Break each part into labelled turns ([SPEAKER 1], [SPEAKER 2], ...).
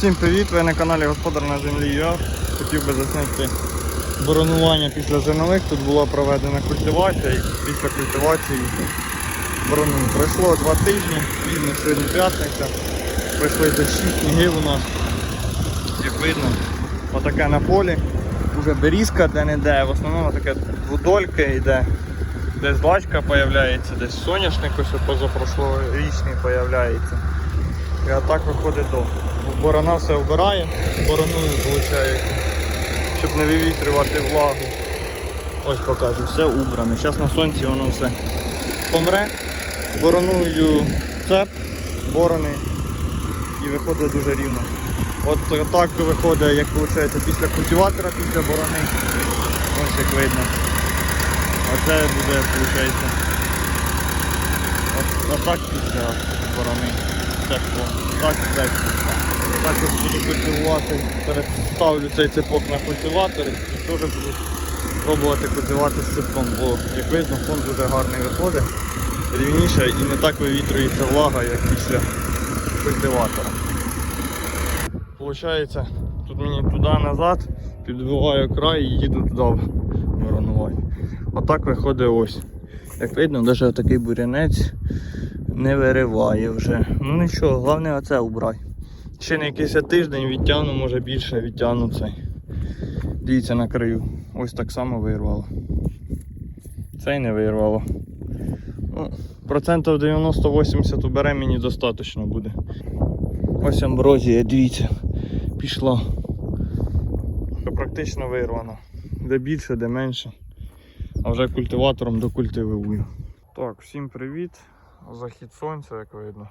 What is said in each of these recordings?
[SPEAKER 1] Всім привіт! Ви на каналі Господар на землі Я хотів би засняти боронування після зернових. Тут була проведена культивація і після культивації боронили. Пройшло два тижні, вільно сьогодні п'ятниця. Пройшли дощі, снігів у нас. Як видно, отаке на полі. Уже берізка де-не-де, в основному таке двудольке йде. Десь злачка з'являється, десь соняшник ось позапрошлорічний з'являється. І отак виходить до. Борона все вбирає, бороною виходить, щоб не вивітрювати влагу. Ось покажу, все убране. Зараз на сонці воно все помре. Бороною цеп, борони і виходить дуже рівно. От так виходить, як виходить, після культиватора, після борони. Ось як видно. Оце буде, виходить. Отак після борони. Так, так, так. Також буду культивувати, переставлю цей цепок на культиватор і теж буду пробувати культивувати з цепком, бо як видно фон дуже гарний виходить, рівніше і не так вивітрюється влага, як після культиватора. Получається, тут мені туди-назад, підбиваю край і їду туди воронувати. Отак виходить ось. Як видно, навіть такий бурянець не вириває вже. Ну нічого, головне оце убрати. Ще на якийсь тиждень відтягну, може більше відтягну цей. Дивіться на краю. Ось так само вирвало. Цей не вирвало. Ну, процентів 90-80 убере мені достатньо буде. Ось амброзія, дивіться, пішла. Практично вирвано. Де більше, де менше. А вже культиватором докультивую. Так, всім привіт. Захід сонця, як видно.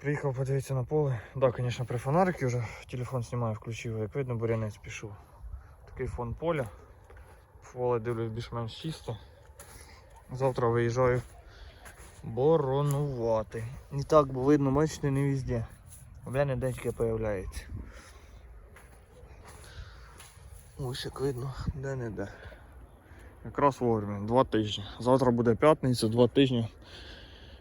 [SPEAKER 1] Приїхав подивитися на поле. Так, да, звісно, при фонарики вже телефон знімаю, включив, як видно, бурянець пішов. Такий фон поля. Поле дивлюсь більш-менш чисто. Завтра виїжджаю боронувати. Не так, бо видно, бачите, не везде. У мене дечки з'являється. Ось як видно, де-не-де. Якраз вовремя, два тижні. Завтра буде п'ятниця, два тижні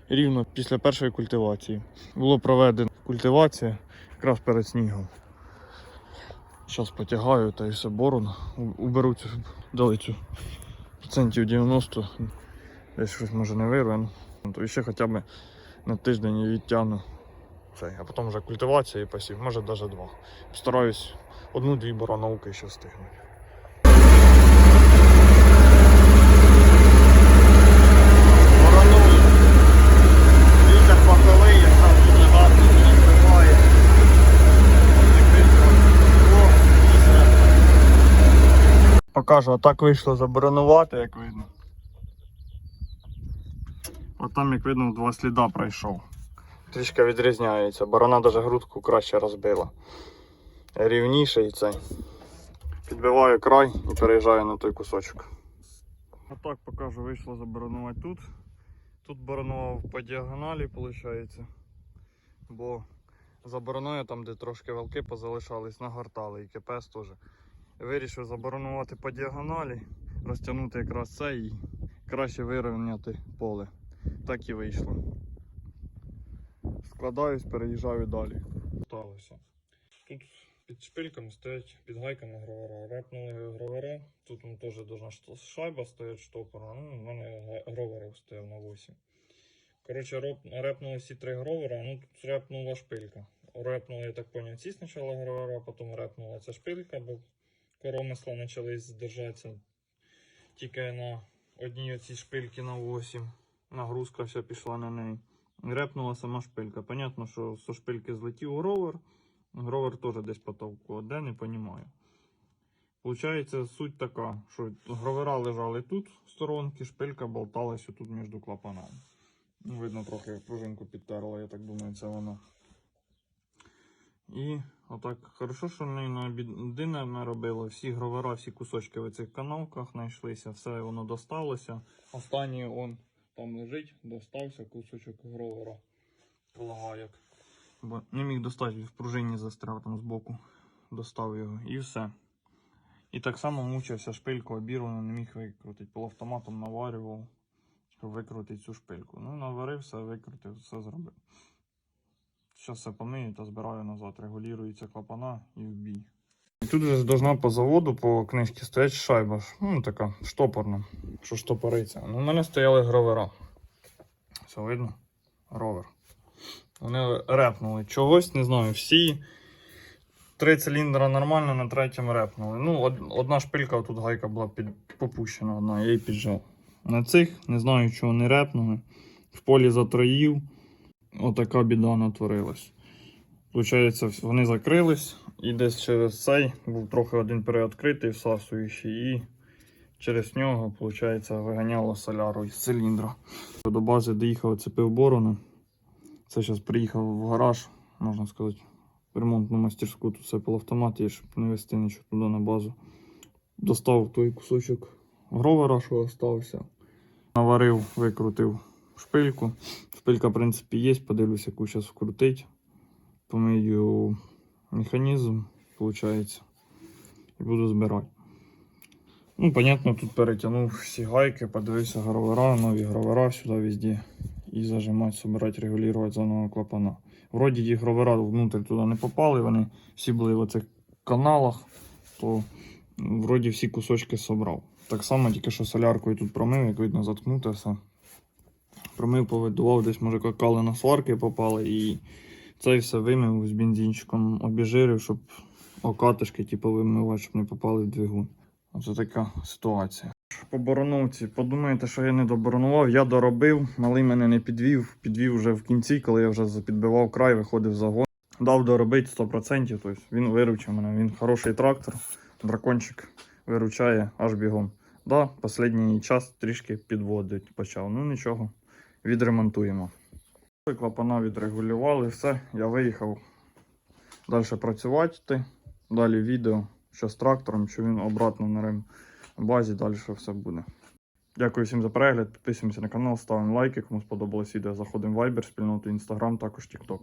[SPEAKER 1] рівно після першої культивації. Було проведено культивація якраз перед снігом. Зараз потягаю та і все борону. Уберу цю далицю процентів 90, десь щось може не вирве. Ну, то ще хоча б на тиждень відтягну цей, а потім вже культивація і посів, може навіть два. Стараюсь одну-дві бороновки ще встигнути. Покажу, а так вийшло заборонувати, як видно. От там, як видно, два сліда пройшов. Трішки відрізняється, борона навіть грудку краще розбила. Рівніше і цей. Підбиваю край і переїжджаю на той кусочок. Отак покажу, вийшло заборонувати тут. Тут боронував по діагоналі, виходить. Бо за там, де трошки валки позалишались, нагортали і КПС теж. Вирішив заборонувати по діагоналі, розтягнути якраз це і краще вирівняти поле. Так і вийшло. Складаюсь, переїжджаю далі. Сталося. Тут під шпильками стоять під гайками гровера. Репнули гровера. Тут ну, теж должна шайба стоять штопора. Ну, у мене гровер стояв на 8. Коротше, репнули всі три гровера, ну тут репнула шпилька. Репнули, я так поняв, ці спочатку гровера, потім репнула ця шпилька, бо коромисла почали здержатися тільки на одній оцій шпильці на 8. Нагрузка вся пішла на неї. Репнула сама шпилька. Понятно, що зі шпильки злетів гровер. Гровер теж десь потовку, де не розумію. Получається, суть така, що гровера лежали тут в сторонки, шпилька болталася тут між клапанами. Ну, видно, трохи пружинку підтерла, я так думаю, це воно. І отак, хорошо, що не на біди не наробило. Всі гровера, всі кусочки в цих канавках знайшлися, все воно досталося. Останній он там лежить, достався кусочок гровера. Полагаю. Бо не міг достати в пружині застряв там збоку. Достав його і все. І так само мучився шпильку обірвану, не міг викрутити. Полуавтоматом наварював, щоб викрутити цю шпильку. Ну, наварився, викрутив, все зробив. Все помию та збираю назад. Регулюється клапана і в бій. І тут же ж должна по заводу, по книжці стоять шайба. Ну, така штопорна, що штопориться. Ну, у мене стояли гровера. Все видно? Гровер. Вони репнули чогось, не знаю, всі. Три циліндра нормально, на третьому репнули. Ну, одна шпилька, тут гайка була під, попущена, одна, я її піджав. На цих не знаю, чого не репнули. В полі затроїв. Отака біда натворилась. Получається, вони закрились, і десь через цей був трохи один переоткритий, всасуючий, і через нього, виходить, виганяло соляру із циліндра. До бази доїхав, цепив борону. Це зараз приїхав в гараж, можна сказати, в ремонтну мастерську. Тут все полуавтомат є, щоб не вести нічого туди на базу. Достав той кусочок гровера, що залишився. Наварив, викрутив шпильку. Шпилька, в принципі, є, подивлюся, яку зараз вкрутить. Помию механізм, виходить, і буду збирати. Ну, понятно, тут перетягнув всі гайки, подивився гровера, нові гровера сюди везде. І зажимати, собирати, регулювати заново клапана. Вроді ті гровера внутрь туди не попали, вони всі були в оцих каналах, то вроді всі кусочки собрав. Так само тільки що соляркою тут промив, як видно, заткнуте все. Промив, повидував, десь може какали на сварки попали і це все вимив з бензинчиком, обіжирив, щоб окатишки типу, вимивати, щоб не попали в двигун. Оце така ситуація. По бороновці, подумаєте, що я не доборонував, я доробив, малий мене не підвів, підвів вже в кінці, коли я вже підбивав край, виходив в загон. Дав доробити 100%, тобто він виручив мене, він хороший трактор, дракончик виручає аж бігом. Да, останній час трішки підводить почав. Ну нічого, відремонтуємо. Клапана відрегулювали, все, я виїхав далі працювати. Далі відео, що з трактором, що він обратно на рим базі, далі все буде. Дякую всім за перегляд. Підписуємося на канал, ставимо лайки. Кому сподобалось відео, заходимо в Viber, спільноту Instagram, також TikTok.